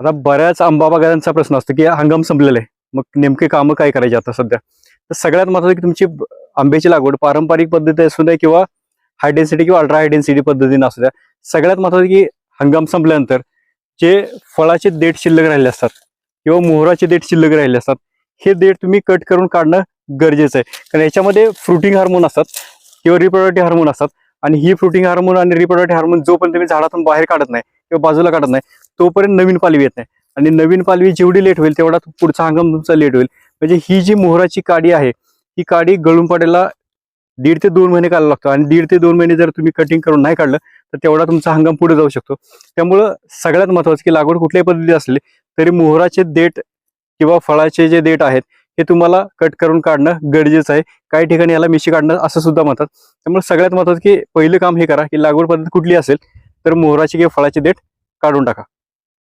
आता बऱ्याच आंबा बागायतांचा प्रश्न असतो की हंगाम संपलेला. आहे मग नेमके कामं काय करायचे आता सध्या? तर सगळ्यात महत्त्वाचं की तुमची आंब्याची लागवड पारंपरिक पद्धती असू द्या किंवा हाय डेन्सिटी किंवा अल्ट्रा हाय डेन्सिटी पद्धतीने असू द्या. सगळ्यात महत्त्वाचं की हंगाम संपल्यानंतर जे फळाचे देठ शिल्लक राहिले असतात किंवा मोहराचे देठ शिल्लक राहिले असतात हे देठ तुम्ही कट करून काढणं गरजेचं आहे. कारण याच्यामध्ये फ्रुटिंग हार्मोन असतात किंवा रिप्रोडक्टिव्ह हार्मोन असतात. आणि ही फ्रुटिंग हार्मोन आणि रिप्रोडक्टिव्ह हार्मोन जोपर्यंत तुम्ही झाडातून बाहेर काढत नाही किंवा बाजूला काढत नाही तोपर्यंत नवीन पालवी येत नाही. आणि नवीन पालवी जेवढी लेट होईल तेवढा पुढचा हंगाम तुमचा लेट होईल. म्हणजे ही जी मोहराची काडी आहे ही काडी गळून पडायला दीड ते दोन महिने काढायला लागतो. आणि दीड ते दोन महिने जर तुम्ही कटिंग करून नाही काढलं तर तेवढा तुमचा हंगाम पुढे जाऊ शकतो. त्यामुळं सगळ्यात महत्वाचं की लागवड कुठल्याही पद्धती असली तरी मोहराचे देठ किंवा फळाचे जे देठ आहेत हे तुम्हाला कट करून काढणं गरजेचं आहे. काही ठिकाणी याला मिशी काढणं असं सुद्धा म्हणतात. त्यामुळे सगळ्यात महत्वाचं की पहिलं काम हे करा की लागवड पद्धत कुठली असेल तर मोहराचे किंवा फळाचे देठ काढून टाका.